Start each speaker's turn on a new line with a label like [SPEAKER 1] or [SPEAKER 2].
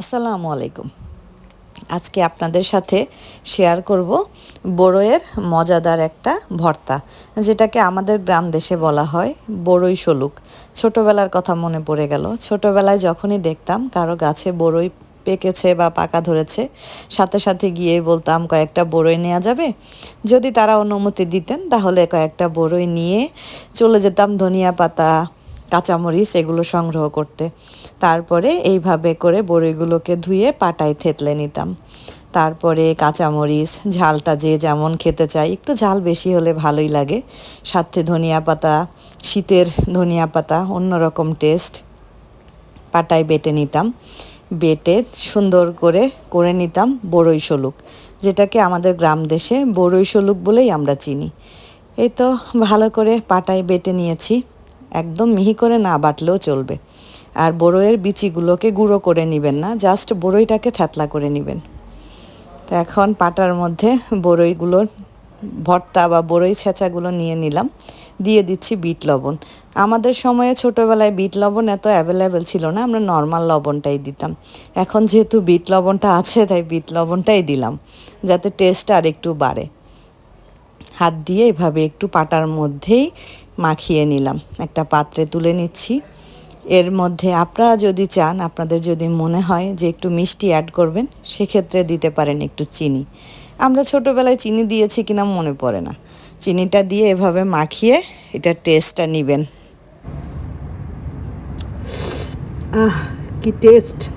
[SPEAKER 1] আসসালামু আলাইকুম। আজকে আপনাদের সাথে শেয়ার করব বড়ইয়ের মজাদার একটা ভর্তা, যেটাকে আমাদের গ্রাম দেশে বলা হয় বড়ই সলুক ছোটোবেলার কথা মনে পড়ে গেল। ছোটোবেলায় যখনই দেখতাম কারও গাছে বড়ই পেকেছে বা পাকা ধরেছে, সাথে সাথে গিয়ে বলতাম, কয়েকটা বড়ই নেওয়া যাবে? যদি তারা অনুমতি দিতেন, তাহলে কয়েকটা বড়ই নিয়ে চলে যেতাম ধনিয়া পাতা কাঁচামরিচ এগুলো সংগ্রহ করতে। তারপরে এইভাবে করে বড়িগুলোকে ধুয়ে পাটায় থেতলে নিতাম। তারপরে কাঁচামরিচ, ঝালটা যে যেমন খেতে চাই, একটু ঝাল বেশি হলে ভালোই লাগে। সাথে ধনিয়া পাতা, শীতের ধনিয়া পাতা অন্যরকম টেস্ট পাটায় বেটে নিতাম। বেটে সুন্দর করে করে নিতাম বড়ই সলুক যেটাকে আমাদের গ্রাম দেশে বড়ই সলুক বলেই আমরা চিনি। এই তো ভালো করে পাটায় বেটে নিয়েছি। একদম মিহি করে না বাটলেও চলবে। আর বড়ইয়ের বিচিগুলোকে গুঁড়ো করে নেবেন না, জাস্ট বড়ইটাকে থ্যাতলা করে নেবেন। তো এখন পাটার মধ্যে বড়ইগুলোর ভর্তা বা বড়ই ছেঁচাগুলো নিয়ে নিলাম। দিয়ে দিচ্ছি বিট লবণ। আমাদের সময়ে ছোটোবেলায় বিট লবণ এত অ্যাভেলেবেল ছিল না, আমরা নর্মাল লবণটাই দিতাম। এখন যেহেতু বিট লবণটা আছে, তাই বিট লবণটাই দিলাম, যাতে টেস্ট আর একটু বাড়ে। হাত দিয়ে এভাবে একটু পাটার মধ্যেই মাখিয়ে নিলাম। একটা পাত্রে তুলে নিচ্ছি। এর মধ্যে আপনারা যদি চান, আপনাদের যদি মনে হয় যে একটু মিষ্টি অ্যাড করবেন, সেক্ষেত্রে দিতে পারেন একটু চিনি। আমরা ছোটোবেলায় চিনি দিয়েছি কিনা মনে পড়ে না। চিনিটা দিয়ে এভাবে মাখিয়ে এটার টেস্টটা নেবেন।
[SPEAKER 2] আহ, কি টেস্ট